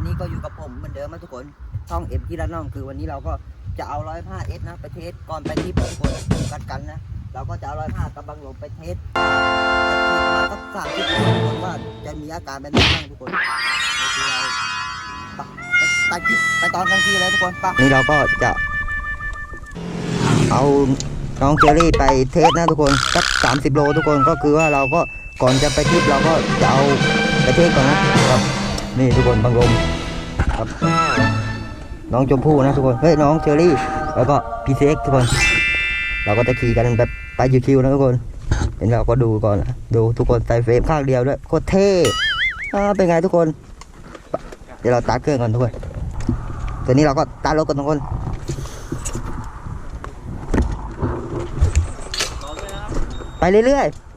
วันนี้ก็อยู่กับผมเหมือนเดิมนะทุกคนช่องเอ็มที่ละน้องคือวันนี้เราก็จะเอาร้อยผ้าเอสนะ ไปเทสก่อนไปที่ทุกคนกันกันนะ เราก็จะเอาร้อยผ้ากับบังลมไปเทสมาสักสามสิบคนทุกคนว่าจะมีอาการเป็นยังไงทุกคนไปไปคลิปไปตอนกลางคืนเลยทุกคนปะนี่เราก็จะเอาน้องเจอรี่ไปเทสนะทุกคนสักสามสิบโลทุกคนก็คือว่าเราก็ก่อนจะไปทริปเราก็จะเอาไปเทสก่อนนะครับ นี่ทุกคนบังลมครับ น้องชมพู่นะทุกคน เฮ้ยน้องเชอรี่ แล้วก็พีเซ็กทุกคน เราก็จะขี่กันแบบไปชิวๆนะทุกคน เห็นเราก็ดูก่อนนะดูทุกคนใส่เฟรมข้างเดียวด้วยโคตรเท่เป็นไงทุกคน เดี๋ยวเราตัดเครื่องก่อนทุกคนตอนนี้เราก็ตัดรถกันทุกคนไปเรื่อยๆ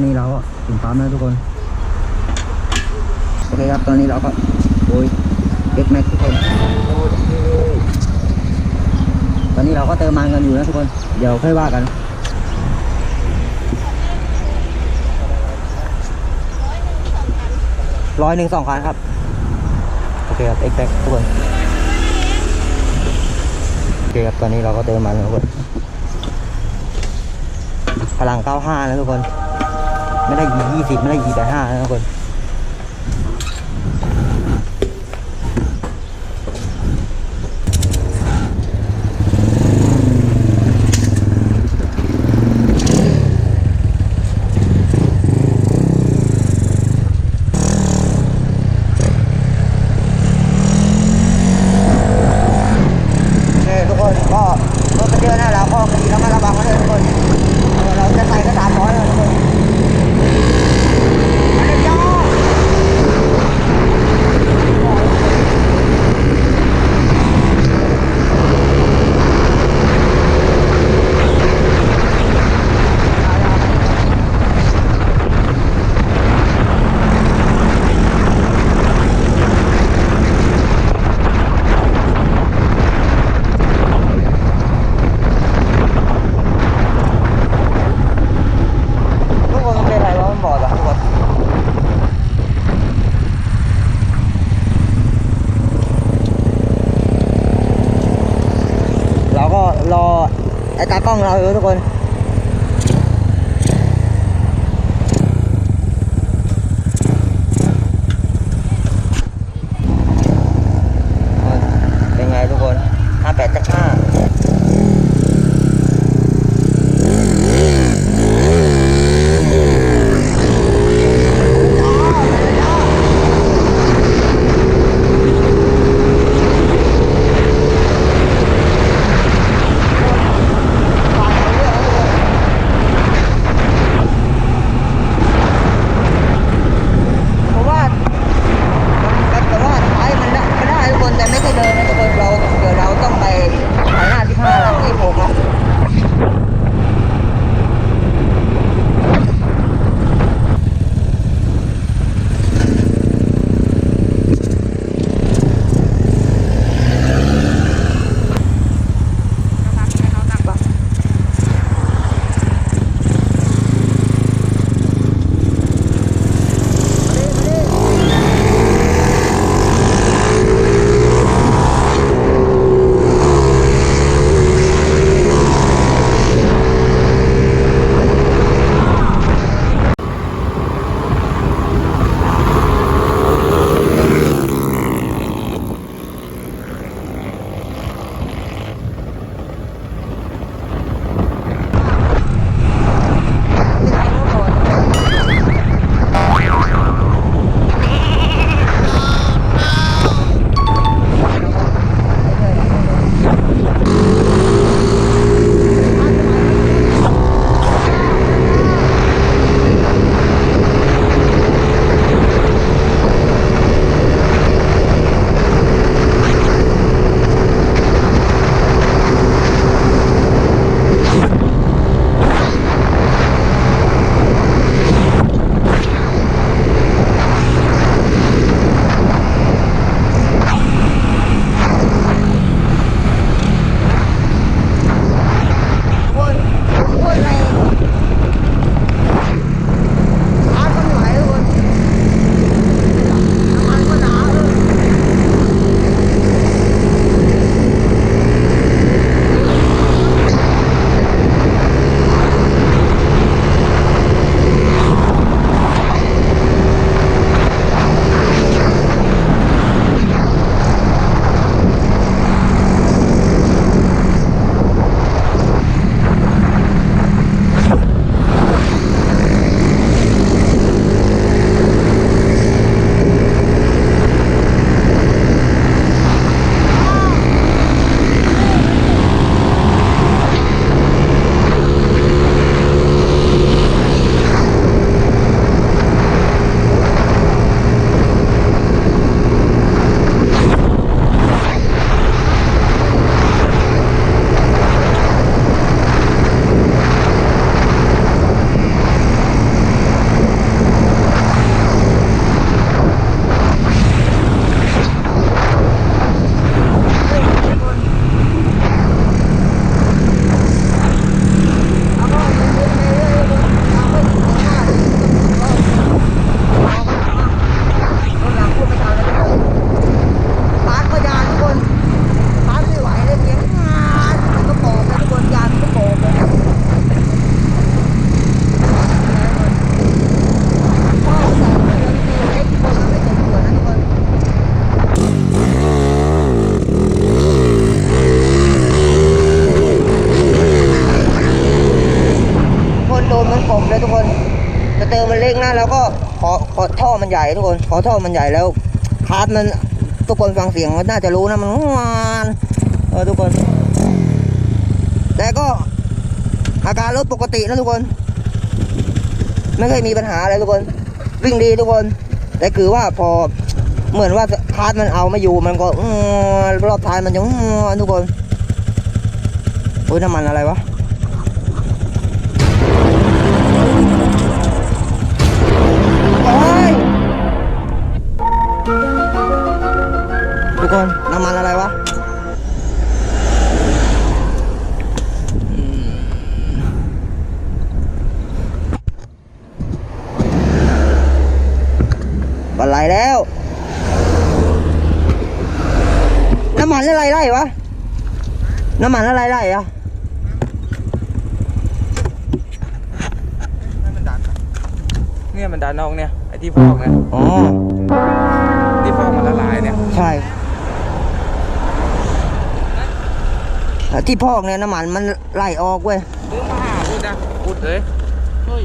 นนี้เราก็ถึงปั๊มแล้วทุกคน โอเคครับตอนนี้เราก็โอ้ยเก็กแม็กทุกคน ตอนนี้เราก็เติมมันกันอยู่นะทุกคน เดี๋ยวค่อยว่ากันร้อยหนึ่งสองคันครับ โอเคครับเอ็กแม็กทุกคนโอเคครับตอนนี้เราก็เติมมันแล้วทุกคนพลัง 95 นะทุกคน ไม่ได้ยี่สิบไม่ได้ยี85นะทุกคนก็รถมันเยอะนะเราก็ขี่แล้วมาระวังกันเลยทุกคนเออเราจะใส่ก็สามร้อยเลยทุกคนไปเลยจ้าทุกคนมันเป็นอะไรวะมันบอดอะทุกคนเราก็รอไอ้ตากล้อง เราอยู่ทุกคนเป็น แล้วก็ขอขอท่อมันใหญ่ทุกคน ขอท่อมันใหญ่แล้วคาร์ดมันทุกคนฟังเสียงมันน่าจะรู้นะมันหวานเออทุกคน แต่ก็อาการรถปกตินะทุกคน ไม่เคยมีปัญหาอะไรทุกคน วิ่งดีทุกคน แต่คือว่าพอเหมือนว่าคาร์ดมันเอาไม่อยู่มันก็อรอบท้ายมันจะทุกคนโอ้ยน้ำมันอะไรวะ กคนน้ำมันอะไรวะอืมบันไหลแล้ว น้ำมันอะไรไล่วะ น้ำมันอะไรไล่อะมันดันอะเนี่ยมันดันออกเนี่ยไอ้ที่ฟอกเนี่ยอ๋อที่ฟอกมันละลายเนี่ย ใช่แต่ ที่พอกเนี่ยน้ำมันมันไหลออกเว้ยซื้อมาหาพูดนะพูดเลยเฮ้ย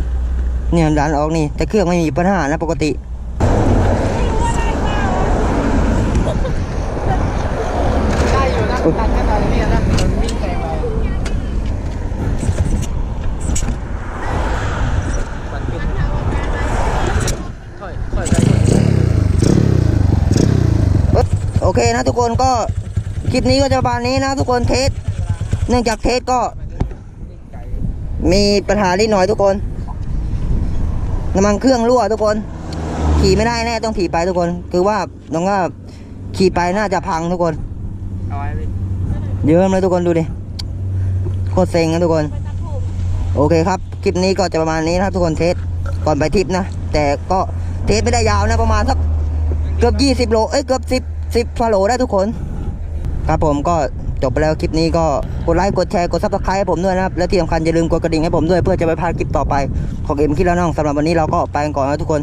เนี่ยดันออกนี่ แต่เครื่องไม่มีปัญหานะปกติได้อยู่นะดันแค่ตอนนี้นะมันวิ่งไกลไปมันขึ้นค่อยค่อยไปโอเคนะทุกคนก็คลิปนี้ก็จะประมาณนี้นะทุกคนเทส เนื่องจากเทสก็มีปัญหานิดหน่อยทุกคนน้ำมันเครื่องรั่วทุกคน ขี่ไม่ได้แน่ต้องขี่ไปทุกคน คือว่าน้องว่าขี่ไปน่าจะพังทุกคนเยอะเลยทุกคนดูดิโคตรเซ็งนะทุกคน โอเคครับ คลิปนี้ก็จะประมาณนี้นะครับทุกคนเทสก่อนไปทริปนะ แต่ก็เทสไม่ได้ยาวนะประมาณสักเกือบยี่สิบโล เอ้ยเกือบสิบสิบโลได้ทุกคน ครับผมก็ จบไปแล้วคลิปนี้ก็กดไลค์กดแชร์กดซับสไครต์ให้ผมด้วยนะครับ และที่สำคัญอย่าลืมกดกระดิ่งให้ผมด้วยเพื่อจะไปพลาดคลิปต่อไปของเอ็มคิดแล้วน้องสำหรับวันนี้เราก็ไปกันก่อนนะทุกคน